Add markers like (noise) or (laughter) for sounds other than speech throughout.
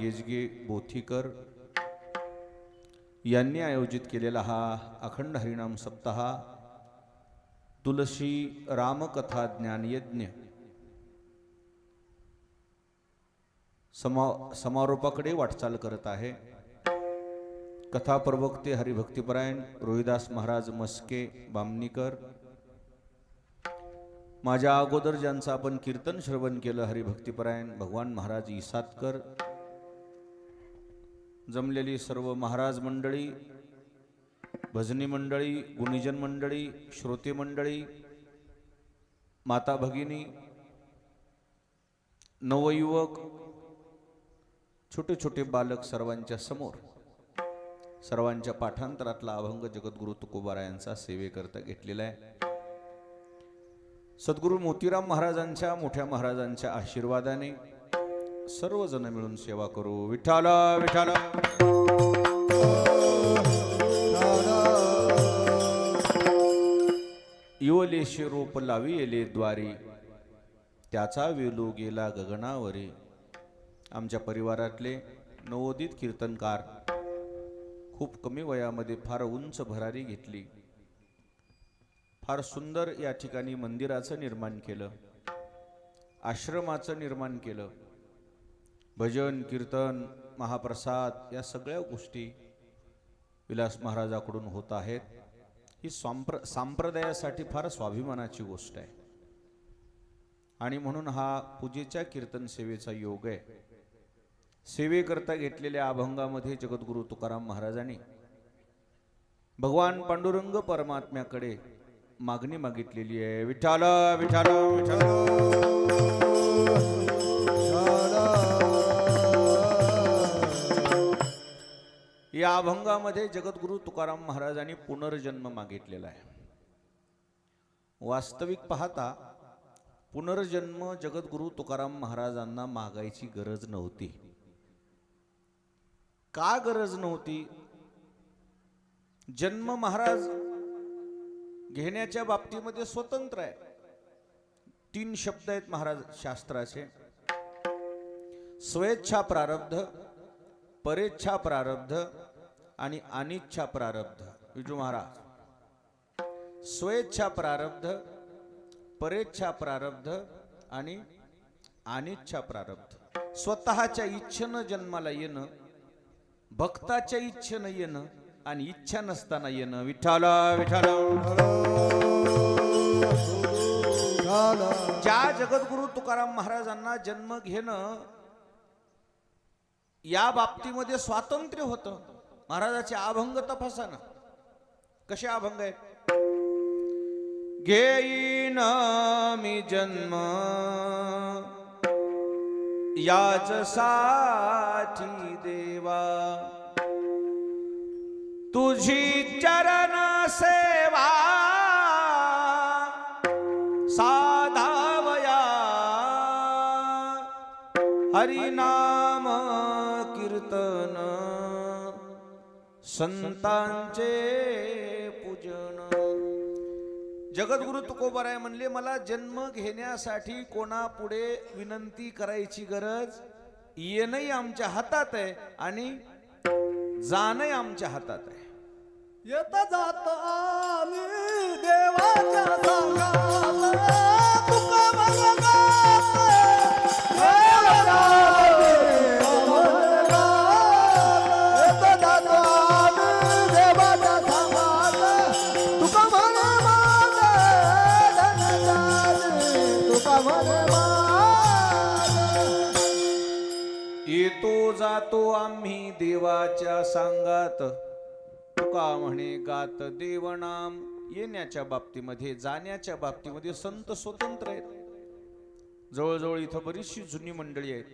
गेजगे बोथीकर यांनी आयोजित केलेला हा अखंड हरिनाम सप्ताह तुलसी रामकथा ज्ञानयज्ञ समा समारोपाकडे वाटचाल करत आहे. कथा प्रवक्ते हरिभक्तिपरायण रोहिदास महाराज मस्के बामणीकर. माझ्या अगोदर ज्यांचं आपण कीर्तन श्रवण केलं हरिभक्तिपरायण भगवान महाराज इसातकर जमलेली सर्व महाराज मंडळी भजनी मंडळी गुणीजन मंडळी श्रोते मंडळी माता भगिनी नवयुवक छोटे छोटे बालक सर्वांच्या समोर सर्वांच्या पाठांतरातला अभंग जगद्गुरु तुकोबारायांचा सेवेकरता घेतलेला आहे. सद्गुरू मोतीराम महाराजांच्या मोठ्या महाराजांच्या आशीर्वादाने सर्वजण मिळून सेवा करू. विठाला विठाला युवलेशे रोप लावी येले द्वारी. त्याचा वेलू गेला गगनावरी. आमच्या परिवारातले नवोदित कीर्तनकार खूप कमी वयामध्ये फार उंच भरारी घेतली. फार सुंदर या ठिकाणी मंदिराचं निर्माण केलं. आश्रमाचं निर्माण केलं. भजन कीर्तन महाप्रसाद या सगळ्या गोष्टी विलास महाराजाकडून होत आहेत. ही सांप्र सांप्रदायासाठी फार स्वाभिमानाची गोष्ट आहे. आणि म्हणून हा पूजेच्या कीर्तन सेवेचा योग आहे. सेवेकरता घेतलेल्या अभंगामध्ये जगद्गुरु तुकाराम महाराजांनी भगवान पांडुरंग परमात्म्याकडे मागणी मागितलेली आहे. विठाल विठाल विठाल या अभंगामध्ये जगद्गुरु तुकाराम महाराजांनी पुनर्जन्म मागितलेला आहे. वास्तविक पाहता पुनर्जन्म जगद्गुरु तुकाराम महाराजांना मागायची गरज नव्हती. का गरज नव्हती? जन्म महाराज घेण्याच्या बाबतीमध्ये स्वतंत्र आहे. तीन शब्द आहेत महाराज शास्त्राचे. स्वेच्छा प्रारब्ध परेच्छा प्रारब्ध आणि अनिच्छा प्रारब्ध. विजू महाराज. स्वेच्छा प्रारब्ध परेच्छा प्रारब्ध आणि अनिच्छा प्रारब्ध. स्वतःच्या इच्छेनं जन्माला येणं भक्ताच्या इच्छेनं येणं आणि इच्छा नसताना येणं. विठाला विठाला ज्या जगद्गुरु तुकाराम महाराजांना जन्म घेणं या बाबतीमध्ये स्वातंत्र्य होतं. महाराजाचे अभंग तपासा ना कसे अभंग आहेत? घेईन मी जन्म. याच साठी देवा. तुझी चरण सेवा. साधावया. हरिनाम संतांचे पूजन. जगद्गुरु तुकोबाराय म्हणले मला जन्म घेण्यासाठी कोणापुढे विनंती करायची गरज? येणंही आमच्या हातात आहे आणि जाणंही आमच्या हातात आहे. येत जात आम्ही देवाच्या येतो जातो आम्ही देवाच्या सांगात. तुका म्हणे गात देवनाम. येण्याच्या बाबतीमध्ये जाण्याच्या बाबतीमध्ये संत स्वतंत्र आहेत. जवळजवळ इथं बरीचशी जुनी मंडळी आहेत.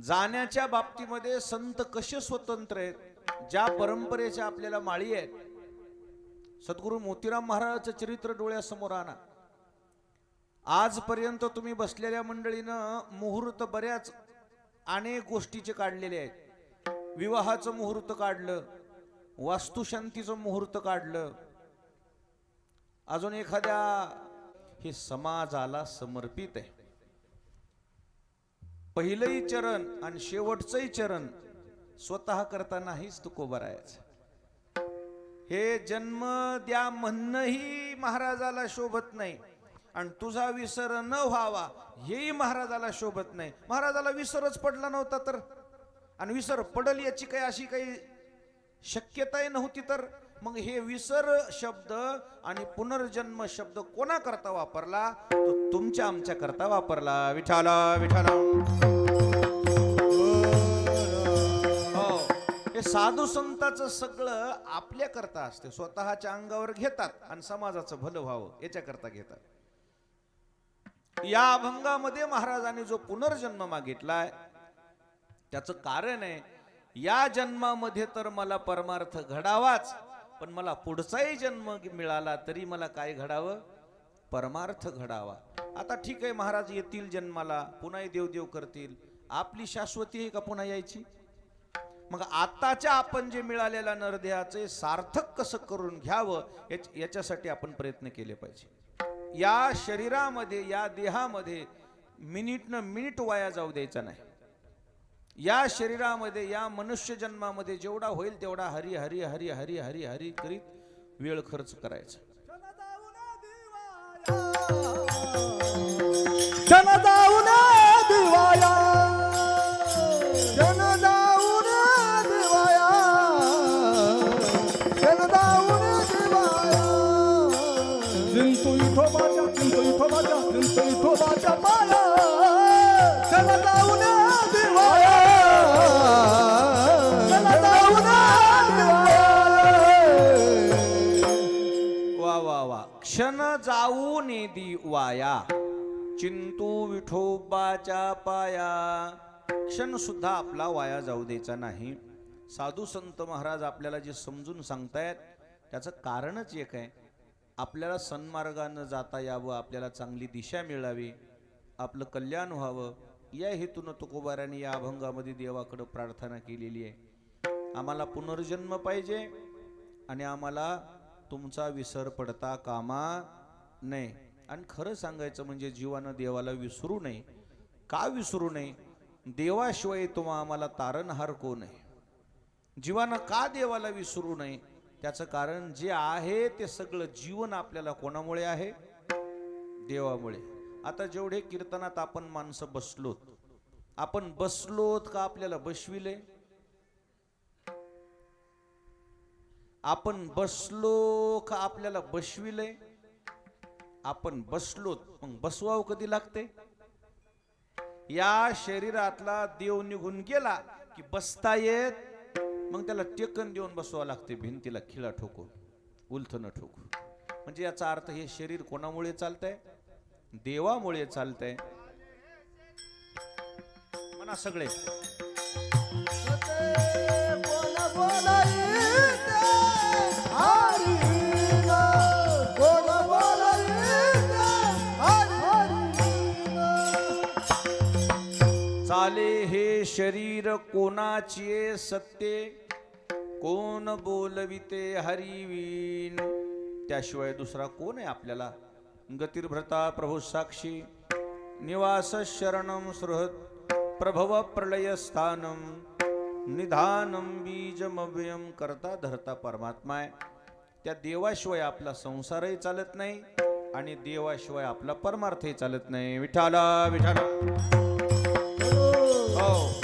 जाण्याच्या बाबतीमध्ये संत कसे स्वतंत्र आहेत? ज्या परंपरेच्या आपल्याला माळी आहेत. सद्गुरू मोतीराम महाराजाचं चरित्र डोळ्यासमोर आणा. आजपर्यंत तुम्ही बसलेल्या मंडळीनं मुहूर्त बऱ्याच अनेक गोष्टीचे काढलेले आहेत. विवाहाचं मुहूर्त काढलं वास्तुशांतीचं मुहूर्त काढलं. अजून एखाद्या हे समाजाला समर्पित आहे. पहिलंही चरण आणि शेवटचंही चरण स्वतः करतानाहीच नाहीच हे जन्म द्या म्हणणंही महाराजाला शोभत नाही. आणि तुझा विसर न व्हावा हेही महाराजाला शोभत नाही. महाराजाला विसरच पडला नव्हता तर. आणि विसर पडल याची काही अशी काही शक्यताही नव्हती तर. मग हे विसर शब्द आणि पुनर्जन्म शब्द कोणाकरता वापरला? तो तुमच्या आमच्या करता वापरला. विठाला विठाला हो. हे साधू संताचं सगळं आपल्या करता असते. स्वतःच्या अंगावर घेतात आणि समाजाचं भलं व्हावं याच्याकरता घेतात. या अभंगामध्ये महाराजांनी जो पुनर्जन्म मागितलाय त्याचं कारण आहे या जन्मामध्ये तर मला परमार्थ घडावाच पण मला पुढचाही जन्म मिळाला तरी मला काय घडावं? परमार्थ घडावा. आता ठीक आहे महाराज येतील जन्माला पुन्हा देवदेव करतील. आपली शाश्वती आहे का पुन्हा यायची? मग आताच्या आपण जे मिळालेल्या नरदेहाचे सार्थक कसं करून घ्यावं याच- याच्यासाठी आपण प्रयत्न केले पाहिजे. या शरीरामध्ये या देहामध्ये मिनिटनं मिनिट वाया जाऊ द्यायचा नाही. या शरीरामध्ये या मनुष्य जन्मामध्ये जेवढा होईल तेवढा हरी हरी हरी हरी हरी हरी करीत वेळ खर्च करायचा. विठोबाच्या जाऊन जाऊन वा वा वा. क्षण जाऊ नेदी वाया चिंतू विठोबाच्या पाया. क्षण सुद्धा आपला वाया जाऊ द्यायचा नाही. साधू संत महाराज आपल्याला जे समजून सांगतायत त्याचं कारणच एक आहे. आपल्याला सन्मार्गानं जाता यावं आपल्याला चांगली दिशा मिळावी आपलं कल्याण व्हावं या हेतूनं तुकोबाराने या अभंगामध्ये देवाकडं प्रार्थना केलेली आहे. आम्हाला पुनर्जन्म पाहिजे आणि आम्हाला तुमचा विसर पडता कामा नये. आणि खरं सांगायचं म्हणजे जीवानं देवाला विसरू नये. का विसरू नये? देवाशिवाय तुम्हा आम्हाला तारणहार कोण आहे? जीवानं का देवाला विसरू नये? त्याचं कारण जे आहे ते सगळं जीवन आपल्याला कोणामुळे आहे? देवामुळे. आता जेवढे कीर्तनात आपण माणसं बसलोत आपण बसलोत का आपल्याला बसविले? आपण बसलो का आपल्याला बसविले? आपण बसलोत मग बसवाव कधी लागते? या शरीरातला देव निघून गेला की बसता येत मग त्याला टेकन देऊन बसवावं लागते भिंतीला खिळा ठोकून उलथ न ठोकून. म्हणजे याचा अर्थ हे शरीर कोणामुळे चालतंय? देवामुळे चालतंय. म्हणा सगळे. चाले हे शरीर कोणाचे सत्ते? कोण बोलविते हरिवीन त्याशिवाय दुसरा कोण आहे आपल्याला? गतिर्भ्रता प्रभू साक्षी निवास शरणम सुहृत प्रभव प्रलय स्थानम निधानम बीजमव्ययम करता धरता परमात्मा आहे. त्या देवाशिवाय आपला संसारही चालत नाही आणि देवाशिवाय आपला परमार्थही चालत नाही. विठाला विठाला हो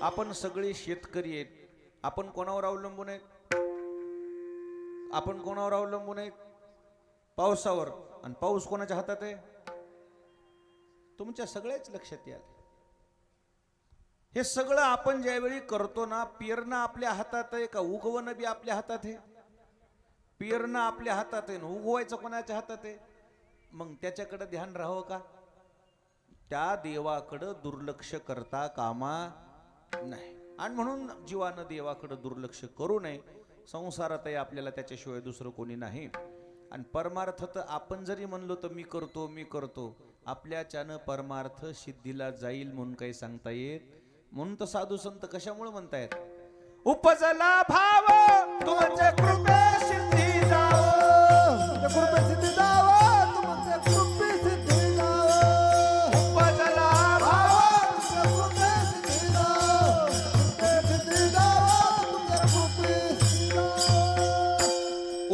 आपण सगळे शेतकरी आहेत. आपण कोणावर अवलंबून आहेत आपण कोणावर अवलंबून आहेत पावसावर. आणि पाऊस कोणाच्या हातात आहे? तुमच्या सगळ्याच लक्षात याल. हे सगळं आपण ज्यावेळी करतो ना पेरणं आपल्या हातात आहे का उगवणं बी आपल्या हातात आहे? पेरणं आपल्या हातात आहे ना उगवायचं कोणाच्या हातात आहे? मग त्याच्याकडे ध्यान राहावं का? त्या देवाकडं दुर्लक्ष करता कामा नाही आणि म्हणून जीवानं देवाकडं दुर्लक्ष करू नये. संसारातही आपल्याला त्याच्याशिवाय दुसरं कोणी नाही. आणि परमार्थ तर आपण जरी म्हणलो तर मी करतो मी करतो. आपल्याच्यानं परमार्थ सिद्धीला जाईल म्हणून काही सांगता येत. म्हणून तर साधू संत कशामुळे म्हणतायत? उपजला भाव तुमच्या कृपे सिद्धी जावो. कृपे सिद्धी जावं,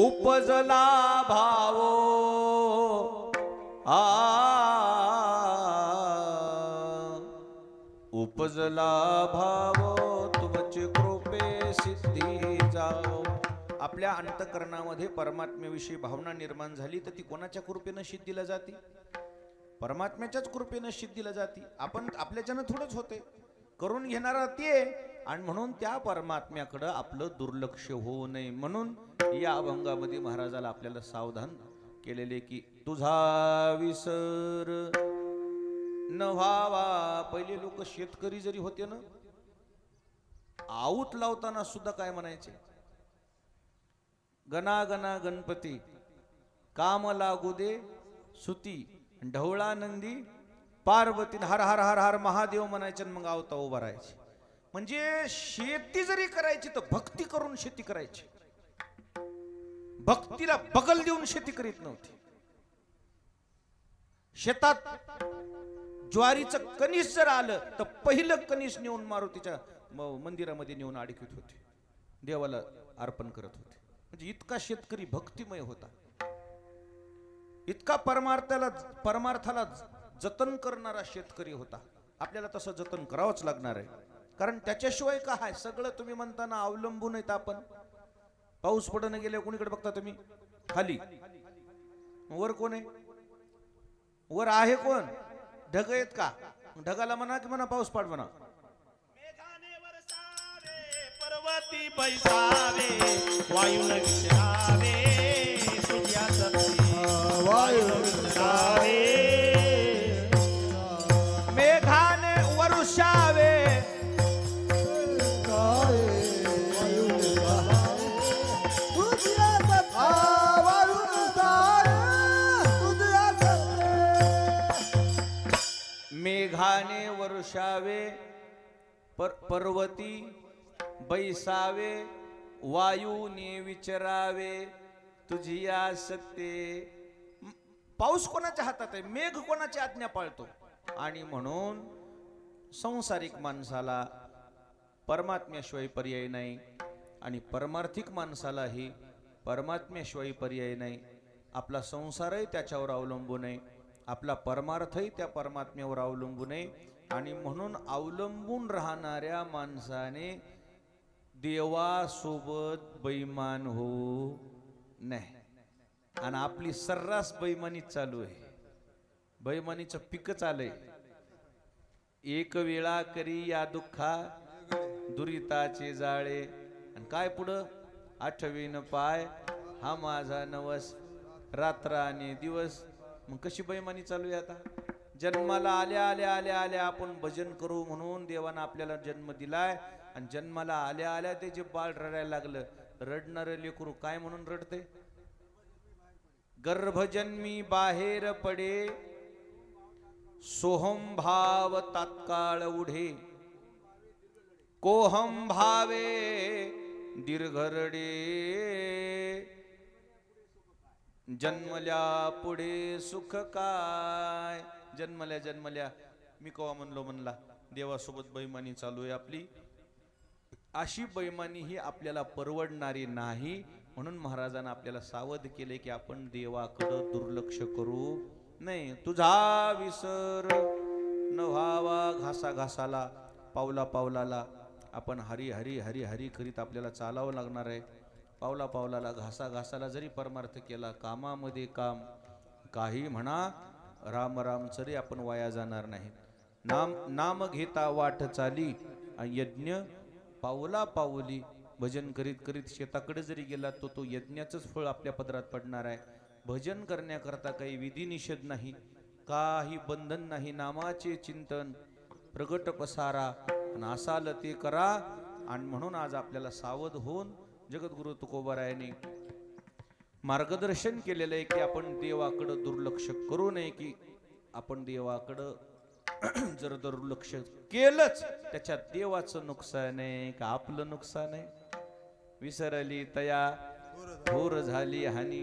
उपजला भावो. आ. उपजला भाव तुमचे कृपे सिद्धी जाओ आपल्या अंतकरणामध्ये परमात्म्याविषयी भावना निर्माण झाली तर ती कोणाच्या कृपेनं सिद्धीला जाते? परमात्म्याच्याच कृपेनं सिद्धीला जाते? आपण आपल्याच्यानं थोडंच होते. करून घेणारा ते आणि म्हणून त्या परमात्म्याकडं आपलं दुर्लक्ष होऊ नये. म्हणून या अभंगामध्ये महाराजाला आपल्याला सावधान केलेले की तुझा विसर. न व्हावा. पहिले लोक शेतकरी जरी होते ना आऊत लावताना सुद्धा काय म्हणायचे? गणा गणा गणपती. काम लागू दे सुती. ढवळा नंदी. पार्वती हर हर हर हर महादेव म्हणायचे मग आवता उभा राहायचे. म्हणजे शेती जरी करायची तर भक्ती करून शेती करायची. भक्तीला बगल देऊन शेती करीत नव्हती. शेतात ज्वारीचं कणीस जर आलं तर पहिलं कणीस नेऊन मारुतीच्या मंदिरामध्ये नेऊन अडकीत होते. देवाला अर्पण करत होते. म्हणजे इतका शेतकरी भक्तिमय होता. इतका परमार्थाला परमार्थाला जतन करणारा शेतकरी होता. आपल्याला तसं जतन करावंच लागणार आहे. कारण त्याच्याशिवाय काय आहे? सगळं तुम्ही म्हणताना अवलंबून आहेत आपण. पाऊस पडणं गेले कोणीकडे बघता तुम्ही? खाली. वर कोण आहे? वर आहे कोण? ढग आहेत का? ढगाला म्हणा की म्हणा पाऊस पाड म्हणा. पर्वती बैसावे वायू पर पर्वती बैसावे वायूने विचरावे तुझी आसते सत्ते पाऊस कोणाच्या हातात आहे? मेघ कोणाची आज्ञा पाळतो? आणि म्हणून संसारिक माणसाला परमात्म्याशिवाय पर्याय नाही आणि परमार्थिक माणसालाही परमात्म्याशिवाय पर्याय नाही. आपला संसारही त्याच्यावर अवलंबून आहे. आपला परमार्थही त्या परमात्म्यावर अवलंबून आहे. आणि म्हणून अवलंबून राहणाऱ्या माणसाने देवासोबत बैमान होऊ नाही. आणि आपली सर्रास बैमानी चालू आहे. बैमानीचं पिक चालय. एक वेळा करी या दुःखा दुरिताचे जाळे. आणि काय पुढं? आठवीन पाय हा माझा नवस रात्र आणि दिवस. मग कशी बैमानी चालू आहे आता? जन्माला आल्या आल्या आल्या आल्या आपण भजन करू म्हणून देवानं आपल्याला जन्म दिलाय. आणि जन्माला आल्या आल्या ते जे बाळ रडायला लागलं रडणारं लेकरू काय म्हणून रडते गर्भजन्मी बाहेर पडे सोहम भाव तात्काळ उढे. कोहम भावे दीर्घरडे जन्मल्या पुढे सुख काय? जन्मल्या जन्मल्या. मी कवा म्हणलो म्हणला देवासोबत बैमानी चालू आहे आपली. अशी बैमानी ही आपल्याला परवडणारी नाही. म्हणून महाराजांना आपल्याला सावध केले की आपण देवाकडं दुर्लक्ष करू नाही तुझा विसर न व्हावा घासा घासाला पावला पावलाला आपण हरी हरी हरी हरी करीत आपल्याला चालावं लागणार आहे. पावला पावलाला घासा घासाला जरी परमार्थ केला कामामध्ये काम काही म्हणा राम राम तरी आपण वाया जाणार नाही. नाम नाम घेता वाट चाली आणि यज्ञ पावला पावली भजन करीत करीत शेताकडे जरी गेला तो तो यज्ञाचंच फळ आपल्या पदरात पडणार आहे. भजन करण्याकरता काही विधिनिषेध नाही काही बंधन नाही नामाचे चिंतन प्रगट पसारा असाल ते करा आणि म्हणून आज आपल्याला सावध होऊन जगद्गुरु तुकोबारायाने मार्गदर्शन केलेलं आहे की आपण देवाकडं दुर्लक्ष करू नये की आपण देवाकडं (clears throat) जर दुर्लक्ष केलंच त्याच्यात देवाचं नुकसान आहे का आपलं नुकसान आहे? विसरली तया भोर झाली हानी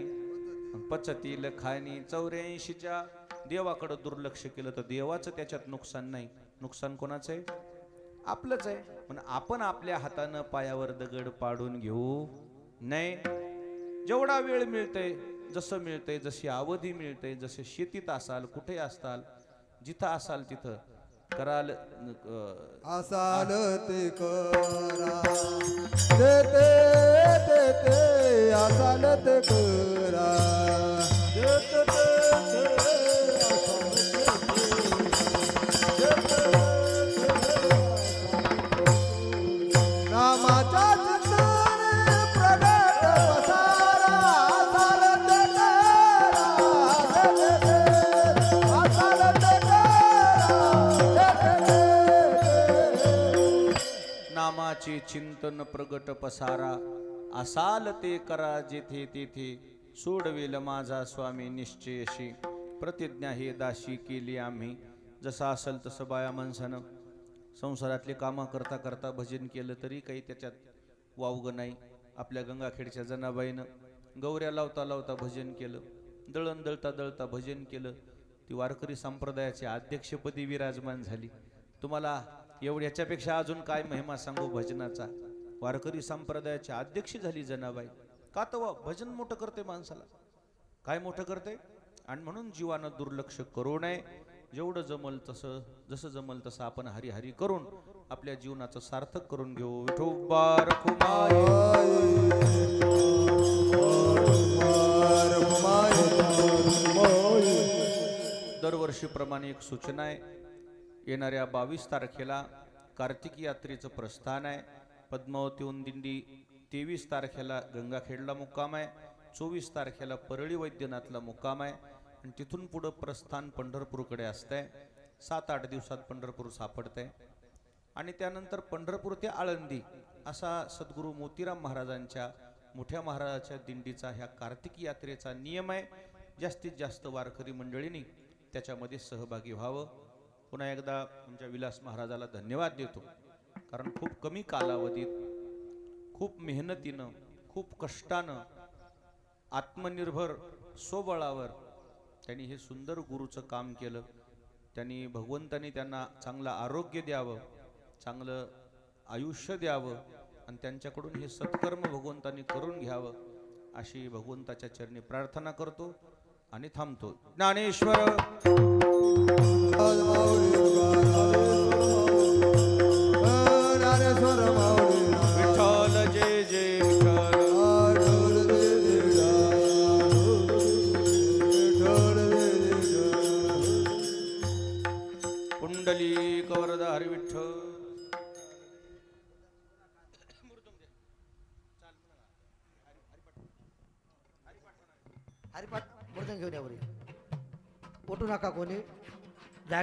पचतील खानी चौऱ्याऐंशीच्या देवाकडं दुर्लक्ष केलं तर देवाचं त्याच्यात नुकसान नाही. नुकसान कोणाचं आहे? आपलंच आहे. पण आपण आपल्या हातानं पायावर दगड पाडून घेऊ नाही जेवढा वेळ मिळतंय जसं मिळतंय जशी अवधी मिळते जसे शेतीत असाल कुठे असाल जिथं असाल तिथं कराल असाल ते करा. ते असाल ते करा. नामाचे चिंतन प्रगट पसारा असाल ते करा जेथे तेथे. सोडवेल माझा स्वामी निश्चयशी. प्रतिज्ञा हे दाशी केली आम्ही. जसं असेल तसं बाया माणसानं संसारातली कामं करता करता भजन केलं तरी काही त्याच्यात वावगं नाही. आपल्या गंगाखेडच्या जनाबाईनं गौऱ्या लावता लावता भजन केलं. दळण दळता दळता भजन केलं. ती वारकरी संप्रदायाची अध्यक्षपदी विराजमान झाली. तुम्हाला एवढ्या याच्यापेक्षा अजून काय महिमा सांगू भजनाचा? वारकरी संप्रदायाची अध्यक्ष झाली जनाबाई. का तर भजन मोठं करते माणसाला? काय मोठं करते? आणि म्हणून जीवानं दुर्लक्ष करू नये. जेवढं जमल तसं जसं जमल तसं आपण हरी हरी करून आपल्या जीवनाचं सार्थक करून घेऊ. विठोबा रखुमाई दरवर्षीप्रमाणे एक सूचना आहे. येणाऱ्या बावीस तारखेला कार्तिक यात्रेचं प्रस्थान आहे. पद्मावतीहून दिंडी तेवीस तारखेला गंगाखेडला मुक्काम आहे. चोवीस तारखेला परळी वैद्यनाथला मुक्काम आहे. आणि तिथून पुढं प्रस्थान पंढरपूरकडे असतंय. सात आठ दिवसात पंढरपूर सापडतंय. आणि त्यानंतर पंढरपूर ते आळंदी असा सद्गुरू मोतीराम महाराजांच्या मोठ्या महाराजाच्या दिंडीचा ह्या कार्तिक यात्रेचा नियम आहे. जास्तीत जास्त वारकरी मंडळींनी त्याच्यामध्ये सहभागी व्हावं. पुन्हा एकदा आमच्या विलास महाराजाला धन्यवाद देतो. कारण खूप कमी कालावधीत खूप मेहनतीनं खूप कष्टानं आत्मनिर्भर स्वबळावर त्यांनी हे सुंदर गुरुचं काम केलं. त्यांनी भगवंतानी त्यांना चांगलं आरोग्य द्यावं चांगलं आयुष्य द्यावं आणि त्यांच्याकडून हे सत्कर्म भगवंतानी करून घ्यावं अशी भगवंताच्या चरणी प्रार्थना करतो. आणि थांबतो. ज्ञानेश्वर.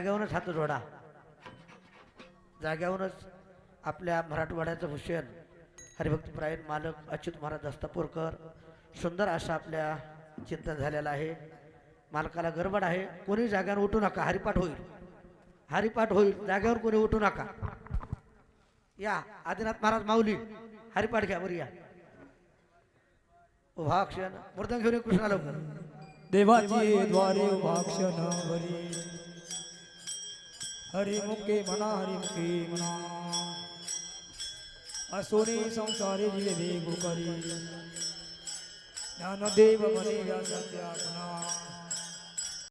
जाग्यावरच हात जोडा. जाग्यावरच आपल्या मराठवाड्याचं भूषण हरिभक्तप्रायण मालक अच्युत महाराज दस्तापूरकर सुंदर असं आपल्या चिंतन झालेला आहे. मालकाला गडबड आहे. कोणी जाग्यावर उठू नका. हरिपाठ होईल. हरिपाठ होईल. जाग्यावर कोणी उठू नका. या. आदिनाथ महाराज माऊली हरिपाठ घ्या वरी या. उभा क्षण मृदंग घेऊन कृष्णा देवाची द्वारे भाक्षण हरी मुखे म्हणा हरी मुखे म्हणा असोने संसारे जिले वेगो करी। ज्ञानदेव म्हणे सत्या म्हणा